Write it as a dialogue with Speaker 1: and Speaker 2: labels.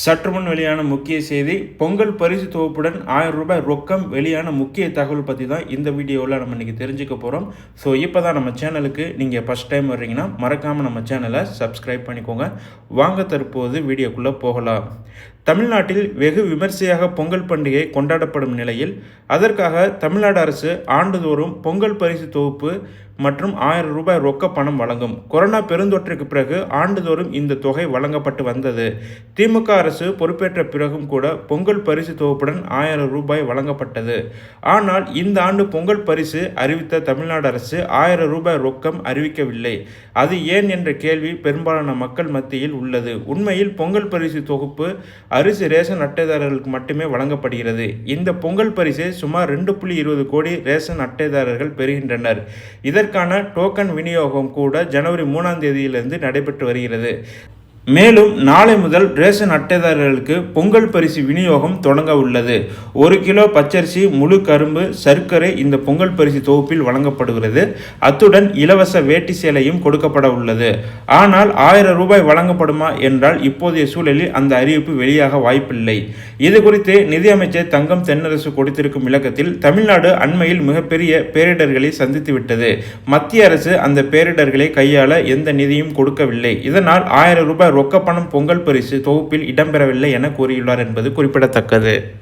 Speaker 1: சற்று முன் வெளியான முக்கிய செய்தி பொங்கல் பரிசு தொகுப்புடன் ஆயிரம் ரூபாய் ரொக்கம் வெளியான முக்கிய தகவல் பற்றி தான் இந்த வீடியோவில் நம்ம இன்றைக்கி தெரிஞ்சுக்க போகிறோம் ஸோ இப்போ தான் நம்ம சேனலுக்கு நீங்கள் ஃபஸ்ட் டைம் வர்றீங்கன்னா மறக்காமல் நம்ம சேனலை சப்ஸ்கிரைப் பண்ணிக்கோங்க. வாங்க தற்போது வீடியோக்குள்ளே போகலாம். தமிழ்நாட்டில் வெகு விமர்சையாக பொங்கல் பண்டிகை கொண்டாடப்படும் நிலையில் அதற்காக தமிழ்நாடு அரசு ஆண்டுதோறும் பொங்கல் பரிசு தொகுப்பு மற்றும் ஆயிரம் ரூபாய் ரொக்க பணம் வழங்கும். கொரோனா பெருந்தொற்றுக்கு பிறகு ஆண்டுதோறும் இந்த தொகை வழங்கப்பட்டு வந்தது. திமுக அரசு பொறுப்பேற்ற பிறகும் கூட பொங்கல் பரிசு தொகுப்புடன் ஆயிரம் ரூபாய் வழங்கப்பட்டது. ஆனால் இந்த ஆண்டு பொங்கல் பரிசு அறிவித்த தமிழ்நாடு அரசு ஆயிரம் ரூபாய் ரொக்கம் அறிவிக்கவில்லை. அது ஏன் என்ற கேள்வி பெரும்பாலான மக்கள் மத்தியில் உள்ளது. உண்மையில் பொங்கல் பரிசு தொகுப்பு அரிசி ரேஷன் அட்டைதாரர்களுக்கு மட்டுமே வழங்கப்படுகிறது. இந்த பொங்கல் பரிசை சுமார் ரெண்டு புள்ளி இருபது கோடி ரேஷன் அட்டைதாரர்கள் பெறுகின்றனர். இதற்கான டோக்கன் விநியோகம் கூட ஜனவரி மூணாம் தேதியிலிருந்து நடைபெற்று வருகிறது. மேலும் நாளை முதல் ரேஷன் அட்டைதாரர்களுக்கு பொங்கல் பரிசு விநியோகம் தொடங்க உள்ளது. ஒரு கிலோ பச்சரிசி முழு கரும்பு சர்க்கரை இந்த பொங்கல் பரிசு தொகுப்பில் வழங்கப்படுகிறது. அத்துடன் இலவச வேட்டி சேலையும் கொடுக்கப்பட உள்ளது. ஆனால் ஆயிரம் ரூபாய் வழங்கப்படுமா என்றால் இப்போதைய சூழலில் அந்த அறிவிப்பு வெளியாக வாய்ப்பில்லை. இது குறித்து நிதியமைச்சர் தங்கம் தென்னரசு கொடுத்திருக்கும் விளக்கத்தில் தமிழ்நாடு அண்மையில் மிகப்பெரிய பேரிடர்களை சந்தித்துவிட்டது மத்திய அரசு அந்த பேரிடர்களை கையாள எந்த நிதியும் கொடுக்கவில்லை. இதனால் ஆயிரம் ரூபாய் ரொக்கப்பணம் பொங்கல் பரிசு தொகுப்பில் இடம்பெறவில்லை என கூறியுள்ளார் என்பது குறிப்பிடத்தக்கது.